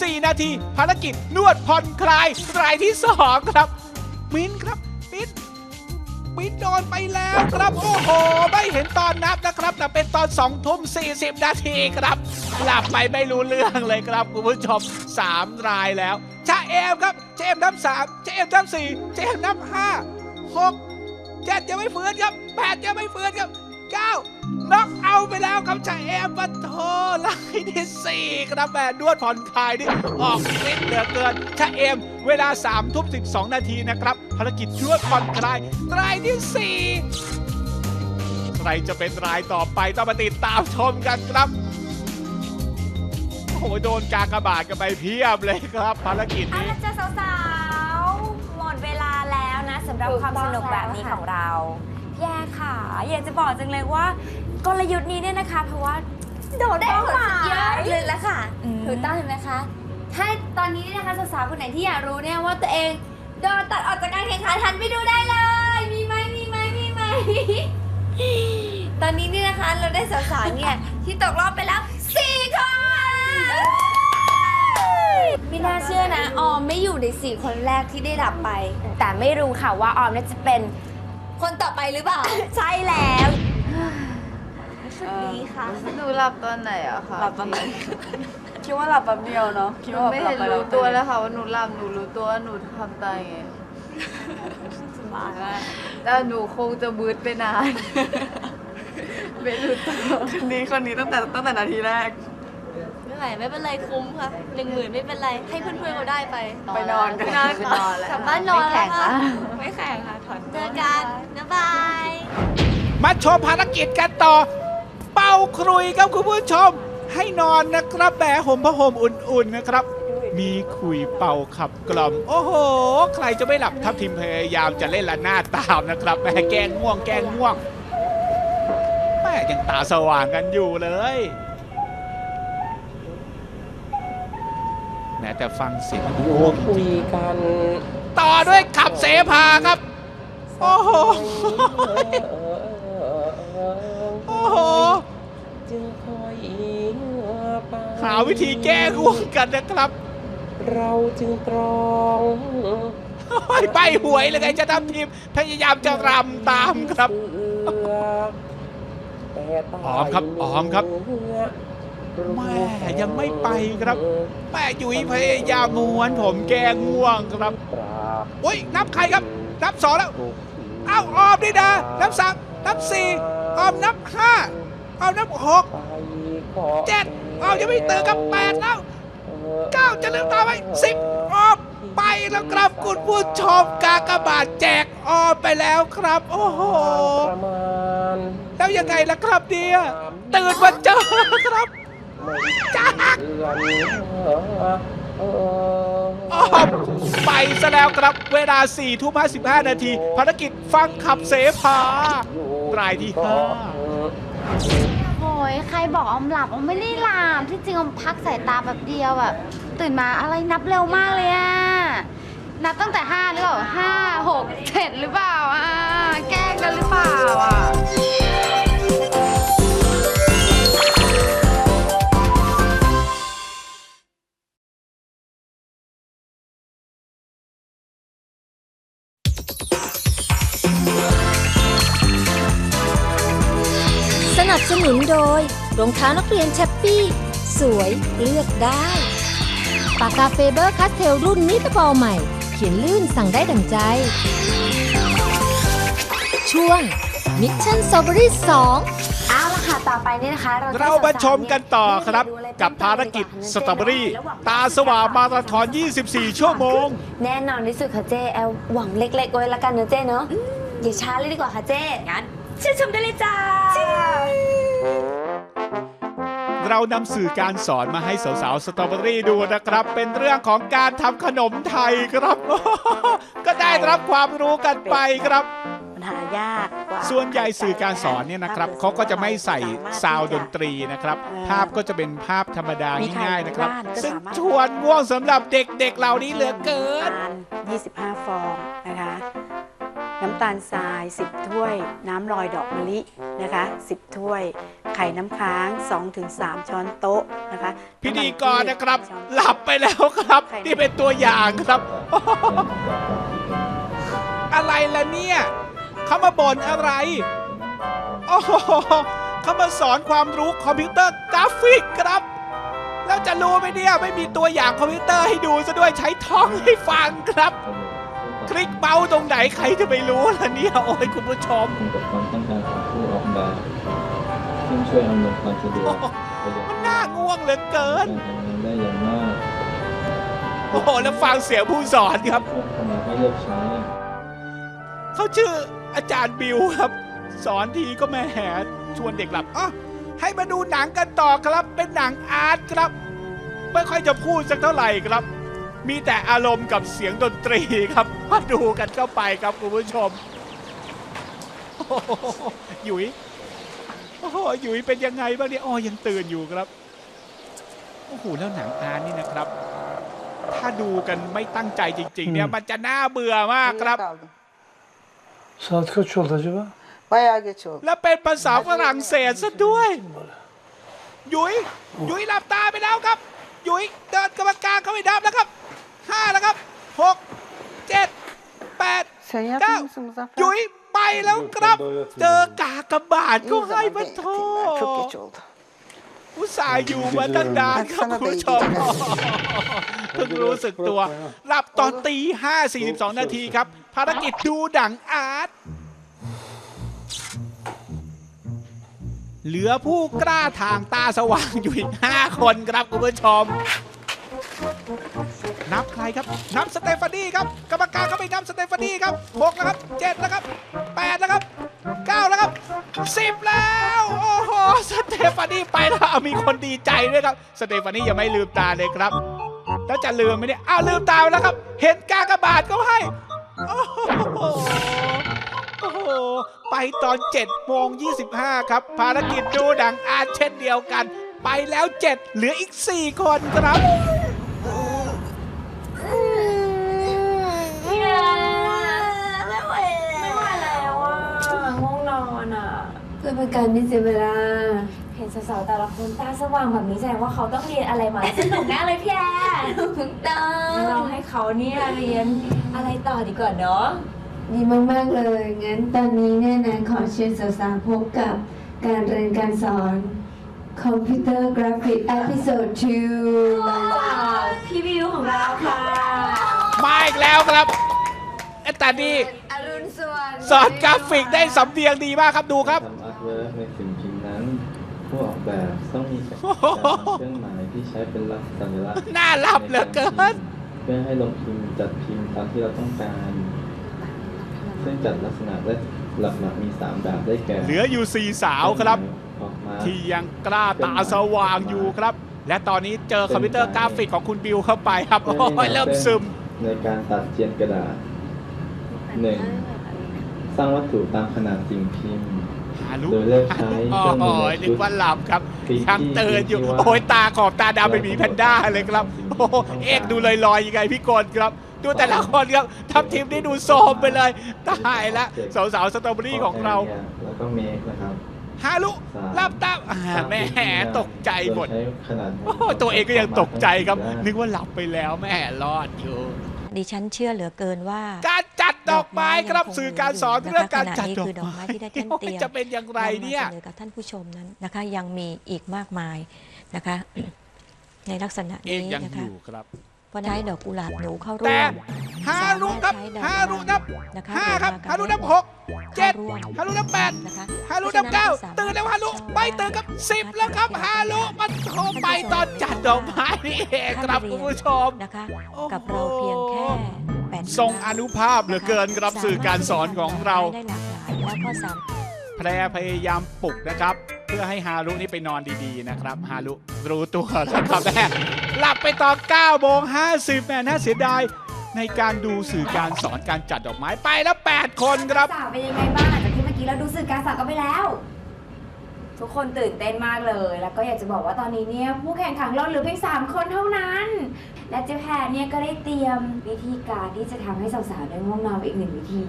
4 นาที ภารกิจนวดผ่อนคลาย รายที่ 2 ครับ มิ้นครับมิ้นมิ้นนอนไปแล้วครับ โอ้โห ไม่เห็นตอนนับนะครับแต่เป็นตอน2ทุ่ม40 นาทีครับ หลับไปไม่รู้เรื่องเลยครับคุณผู้ชม3รายแล้วชาเอมครับชาเอมนับ3ชาเอมนับ4ชาเอมนับ5 6เจ็ดยังไม่ฟื้นครับแปดยังไม่ฟื้นครับ เก้าน็อกเอาไปแล้วครับจ่าเอมปัโทไล่ที่สี่ครับแม่นวดผ่อนคลายนี่ออกฤทธิ์เหลือเกินจ่าเอมเวลา3ทุ่มสินาทีนะครับ ภารกิจนวดผ่อนคลายรายที่สี่ใครจะเป็นรายต่อไปต้องมาติดตามชมกันครับโอ้โหโดนกากบาทกันไปเพียบเลยครับ ภารกิจเอานี้ละจ้ะสาวๆ หมดเวลาแล้วนะสำหรับความสนุกแบบนี้ของเรา แย่ค่ะ อยากจะบอกจังเลยว่ากลยุทธ์นี้เนี่ยนะคะ เพราะว่า โดดได้ได้เป้าผหลมาสุดยอดยเลยละค่ะอืม ถูกต้องเห็นไหมคะ ถ้าตอนนี้นะคะสาวๆคนไหนที่อยากรู้เนี่ยว่าตัวเองโดนตัดออกจากการแข่งขันหันไปดูได้เลย มีไหมมีไหมมีไหม ตอนนี้นี่นะคะเราได้สาวๆเนี่ย ที่ตกรอบไปแล้วสี่คนไม่น่าเชื่อนะ ออมไม่อยู่ในสี่คนแรกที่ได้ดับไป แต่ไม่รู้ค่ะว่าออมเนี่ยจะเป็น คนต่อไปหรือเปล่า ใช่แล้วรู้สึกดีค่ะ หนูหลับตอนไหนอะคะหลับตอนไหน คิดว่าหลับแป๊บเดียวเนาะหคิดนูว่าไม่หลัเห็บนไปรู้ตัวแล้วค่ะว่าหนูหลับหนูรู้ตัวว่าหนูทำตายไงสบายมากแต่หนูคงจะบืดไปนานไม่รู้ตัวคนนี้คนนี้ตั้งแต่ตั้งแต่นาทีแรก ไม่ไหวไม่เป็นไรคุ้มค่ะหนึ่งหมื่นไม่เป็นไร ให้เพื่อนๆเขาได้ไปไปนอนกัน ไปนอนไปนอนแล้วกลับบ้านนอนไม่แข่งแล้วละค่ะไม่แข่งค่ะ มาชมภารกิจกันต่อ เป่าครุยครับคุณผู้ชม ให้นอนนะครับแหมห่มผ้าห่มอุ่นๆนะครับ มีคุยเป่าขับกล่อม โอ้โห ใครจะไม่หลับทับทิมพยายามจะเล่นละนาดตามนะครับแหมแกล้งง่วงแกล้งง่วงแม่ยังตาสว่างกันอยู่เลยแม้แต่ฟังเสียงมันอยู่ง่วงจคุริยงกันๆต่อด้วยขับเสพาครับ โอ้โห โอ้โห จึงคอยอิงไปหาวิธีแก้ง่วงกันนะครับเราจึงตรองไปไปหวยเลยไงจะทำทีมพยายามจะรำตามครับแต่ตายออมครับออมครับเมื่อแม่ยังไม่ไปครับแม่ยุ้ยพยายามม้วนผมแก้ง่วงครับปราบโอ้ยนับใครครับ นับสองแล้วทุกทีเอ้าออมนี่นะนับสาม นับสี่ออมนับห้าออมนับหกไปขอเจ็ดออมยังไม่ตื่นกับแปดแล้วเก้าจะลืมตาไหมสิบออมไปแล้วครับคุณผู้ชมกากบาทแจกออมไปแล้วครับ โอ้โหแล้วยังไงล่ะครับเนี่ยตื่นมาเจอครับจ้าเดืออมไปซะแล้วครับเวลา4ทุ่ม55 นาทีภารกิจฟังขับเสพา รายที่ห้าโอ้ยใครบอกออมหลับออมไม่ได้หลับที่จริงออมพักสายตาแบบเดียวแบบตื่นมาอะไรนับเร็วมากเลยอะนับตั้งแต่ห้าหรือเปล่าห้าหกเจ็ดหรือเปล่าอะแกล้งกันหรือเปล่าอะ งเท้านักเรียนแชปปี้ สวยเลือกได้ ปากกาเฟเบอร์คัสเทลรุ่นมิตรบอลใหม่ เขียนลื่นสั่งได้ดั่งใจ ช่วงมิชชั่นสตรอเบอรี่2เอาละค่ะ ต่อไปนี่นะคะ เราจะเรามาชมกันต่อครับดูอะไรกับภารกิจสตรอเบอรี่ ตาสว่างมาราธอน 24 ชั่วโมง แน่นอนที่สุดค่ะเจ๊แอลหวังเล็กๆไว้ละกันเนอะเจ๊เนอะอย่าช้าเลยดีกว่าค่ะเจ๊งั้นชื่นชมได้เลยจ้า เรานำสื่อการสอนมาให้สาวๆสตรอเบอรี่ดูนะครับ เป็นเรื่องของการทำขนมไทยครับ ก็ได้รับความรู้กันไปครับมันหายากกว่าส่วนใหญ่สื่อการสอนเนี่ยนะครับเขาก็จะไม่ใส่ซาวด์ดนตรีนะครับ ภาพก็จะเป็นภาพธรรมดาง่ายๆนะครับ ซึ่งชวนง่วงสำหรับเด็กๆเหล่านี้เหลือเกินน้ำตาล25 ฟองนะคะ น้ำตาลทราย 10 ถ้วย น้ำลอยดอกมะลินะคะ 10 ถ้วย ไไข่น้ำค้าง 2-3 ช้อนโต๊ะนะคะพิธีกรนะครับช้อนหลับไปแล้วครับ นี่เป็นตัวอย่างครับ อะไรล่ะเนี่ยเขามาบ่นอะไรโอ้โหเขามาสอนความรู้คอมพิวเตอร์กราฟิกครับแล้วจะรู้ไหมเนี่ยไม่มีตัวอย่างคอมพิวเตอร์ให้ดูซะด้วยใช้ท้องให้ฟังครับ คลิกเมาส์ตรงไหนใครจะไปรู้ล่ะเนี่ยโอ้ยคุณผู้ชม งช่วยอำนวยความสะดวกประหยัดมันน่าง่วงเหลือเกิน การทำงานได้อย่างมากโอ้โหแล้วฟังเสียงผู้สอนครับ ช่วงเข้ามาให้เลือกใช้เขาชื่ออาจารย์บิวครับ สอนทีก็แม่แหชวนเด็กหลับอะให้มาดูหนังกันต่อครับ เป็นหนังอาร์ตครับ ไม่ค่อยจะพูดสักเท่าไหร่ครับ มีแต่อารมณ์กับเสียงดนตรีครับมาดูกันเข้าไปครับคุณผู้ชมโอ้โหหยุย โอ้โหหยุยเป็นยังไงบ้างเนี่ยอ๋อยังตื่นอยู่ครับโอ้โหแล้วหนังอาร์ตนี่นะครับ ถ้าดูกันไม่ตั้งใจจริง ๆ เนี่ยมันจะน่าเบื่อมากครับ Saat kaç oldu acaba? Bayağı geç oldu. และเป็นภาษาฝรั่งเศสซะด้วยหยุยหยุยหลับตาไปแล้วครับหยุยเดินกรรมการเข้าไปดับแล้วครับห้าแล้วครับหกเจ็ดแปด Sen Gal. yapmıyor musun Muzaffer? หยุย ไปแล้วครับ เจอกากบาทก็ İyi ให้ zaman มา ben โท yatayım ben. Çok geç oldu. อุตส่าห์อยู่มาตั้งนานครับคุณผู้ชมเพิ่งรู้สึกตัวหลับตอนตีห้าสี่สิบสองนาทีครับ ภารกิจดูดังอาร์ตเหลือผู้กล้าทางตาสว่างอยู่อีก 5 คนครับคุณผู้ชม นับใครครับ นับสเตฟานีครับ กรรมการก็ไปนับสเตฟานีครับ6แล้วครับ7แล้วครับ8แล้วครับ9แล้วครับ10แล้ว โอ้โห สเตฟานีไปแล้ว มีคนดีใจด้วยครับ สเตฟานียังไม่ลืมตาเลยครับ แล้วจะลืมไหมเนี่ย อ้าวลืมตาแล้วครับ เห็นกากบาทก็ให้ โอ้โหโอ้โห ไปตอน7โมง25 ครับ ภารกิจดูดังอาเช่นเดียวกัน ไปแล้ว 7 เหลืออีก 4 คนครับ ไม่ไหวไม่ไหวแล้วอะง่วงนอนอะ เพื่อเป็นการไม่เสียเวลา เห็นสาวๆแต่ละคนตาสว่างแบบนี้แสดงว่าเขาต้องเรียนอะไรมาสนุกแน่เลยพี่แอร์ถูกต้องั้นเรางให้เขาเนี่ยเรียนอะไรต่อดีกว่าเนาะ ดีมาก ๆ เลย งั้นตอนนี้เนี่ยนะขอเชิญสาวๆพบกับการเรียนการสอนคอมพิวเตอร์กราฟิกเอพิโซด2จากพี่วิวของเราค่ะ มาอีกแล้วครับไอ้แต่นี่อรุณสวัสดิ์สอนกราฟิกได้สำเนียงดีมากครับดูครับ เครื่องหมายที่ใช้เป็นลักษณะสัญลักษณ์น่ารับเหลือเกิน เพื่อให้ลงพิมพ์จัดพิมพ์ตามที่เราต้องการ ซึ่งจัดลักษณะได้หลักๆมี3แบบได้แก่เหลืออยู่4สาวครับ ออกมาที่ยังกล้าตาสว่างอยู่ครับ และตอนนี้เจอคอมพิวเตอร์กราฟิกของคุณบิวเข้าไปครับโอ้ยเริ่มซึม ในการตัดเจียนกระดาษหนึ่งสร้างวัตถุตามขนาดสิ่งพิมพ์หา ลูกโดยเลือกใช้โอ้เครื่องโหมือในนึชุกดว่าหลับครับที่ยังเตือนอยู่ที่ว่าโอ้ยตาขอบตาดำเป็นหมีแพนด้าเลยครับ โอ้โหเอกดูลอยๆยังไงพี่กนครับดูแต่ละคนครับทำทีมนี้ดูโซมไปเลยตายละสาวๆสตรอเบอรี่ของเราแล้วก็เมคนะครับฮาลุรับตามอ่าแม่ตกใจหมดโดยใช้ขนาดโอ้โหตัวเองก็ยังตกใจครับ นึกว่าหลับไปแล้วแม่รอดอยู่ดิฉันเชื่อเหลือเกินว่า การจั ดดอกไม้ครับดอกไม้สื่อการสอนเรื่องการจัดดอกขณะนี้คือดอกไม้ไม้ที่ได้ท่านเตรียมจะเป็นอย่างไรเนี่ยนำมาเสนอกับท่านผู้ชมนั้นนะคะ ยังมีอีกมากมายนะคะ ในลักษณะเอกนี้ยังนะอคะยู่ครับเพราะใช้ดอกกุหลาบหนูเข้าร่แต่วมฮารุครับสมถใช้ดอกฮารุนับนะคะห้าครับโดยมฮารุนับกหกเจ็ดเข้าร่วมฮารุนับแปดนะคะฮารุนับเก้าพระฉะตื่นแล้วฮารุสมถไม่ตื่นครับสิบแล้วครับฮารุมันโทรไปตอนจัดดอกไม้นี่เองครับคุณผู้ชมนะคะโอ้โหกับเราเพียงแค่ แปดทรงอนุภาพเหลือเกินครับสื่อการสอนของเราได้หลากหลายแล้วก็สามแพรพยายามปลุกนะครับ เพื่อให้ฮารุนี่ไปนอนดีๆนะครับฮารุรู้ตัวแล้วครับแม่หลับไปตอน9โมง50แม่น่าเสียดายในการดูสื่อการสอนการจัดดอกไม้ไปแล้ว 8 คนครับ สาวเป็นยังไงบ้างหลังจากที่เมื่อกี้เราดูสื่อการสอนกันไปแล้ว ทุกคนตื่นเต้นมากเลย แล้วก็อยากจะบอกว่าตอนนี้เนี่ยผู้แข่งขันเราเหลือเพียง 3 คนเท่านั้น และเจ๊แพรเนี่ยก็ได้เตรียมวิธีการที่จะทำให้สาวๆได้ง่วงนอนไปอีกหนึ่งวิธี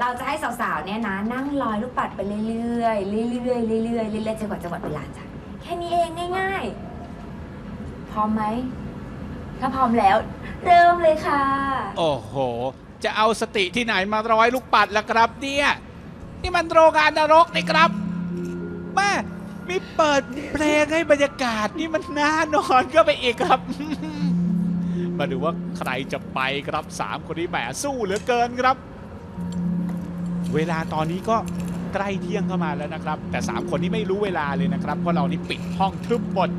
เราจะให้สาวๆเนี่ยนะนั่งลอยลูกปัดไปเรื่อยๆเรื่อยๆเรื่อยๆเรื่อยๆจนกว่าจะหมดเวลาจ้ะแค่นี้เองง่ายๆ พร้อมไหมถ้าพร้อมแล้ว เริ่มเลยค่ะ โอ้โห จะเอาสติที่ไหนมาร้อยลูกปัดล่ะครับเนี่ย นี่มันโรงงานนรกนี่ครับ แม่มีเปิดเพลงให้บรรยากาศนี่มันน่านอนก็ไปอีกครับ มาดูว่าใครจะไปครับสามคนนี้แหมสู้เหลือเกินครับ เวลาตอนนี้ก็ใกล้เที่ยงเข้ามาแล้วนะครับ แต่สามคนนี้ไม่รู้เวลาเลยนะครับ เพราะเรานี่ปิดห้องทึบหมด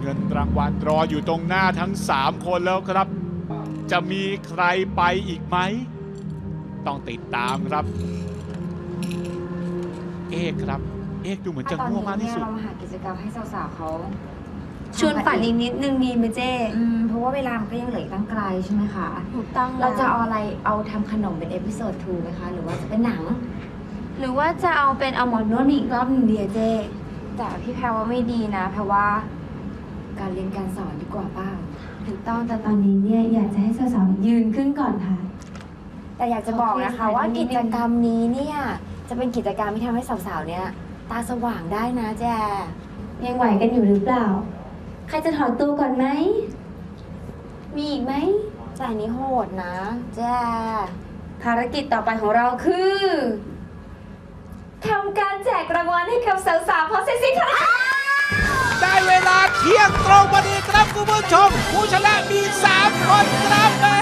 เงินรางวัลรออยู่ตรงหน้าทั้ง 3 คนแล้วครับ จะมีใครไปอีกไหม ต้องติดตามครับ เอกครับ เอกดูเหมือนจะง่วงมากที่สุด เรามาหากิจกรรมให้สาวๆเขาชวนฝันอีกนิดนึงดีไหมเจ๊อืมเพราะว่าเวลามันก็ยังเหลืออีกตั้งไกลใช่ไหมคะ ถูกต้องเราจะเอาอะไรเอาทำขนมเป็นเอพิโซด2ไหมคะ หรือว่าจะเป็นหนัง หรือว่าจะเอาเป็นเอาหมอนนวดมาอีกรอบหนึ่งดีอะเจ๊แต่พี่แพรว่าไม่ดีนะเพราะว่า การเรียนการสอนดีกว่าเป้าถูกต้องแต่ตอนนี้เนี่ยอยากจะให้สาวๆยืนขึ้นก่อนค่ะ แต่อยากจะบอกนะคะโอเคว่าค่ะกิจกรรมนี้เนี่ย จะเป็นกิจกรรมที่ทำให้สาวๆ เนี่ย ตาสว่างได้นะแจ ยังไหวกันอยู่หรือเปล่า ใครจะถอนตัวก่อนไหม มีอีกไหม แต่อันนี้โหดนะแจ ภารกิจต่อไปของเราคือทำการแจกรางวัลให้กับสาวๆเพราะเซ็กซี่ค่ะได้เวลาเที่ยงตรงพอดีครับคุณผู้ชม ผู้ชนะมี 3 คนครับแม่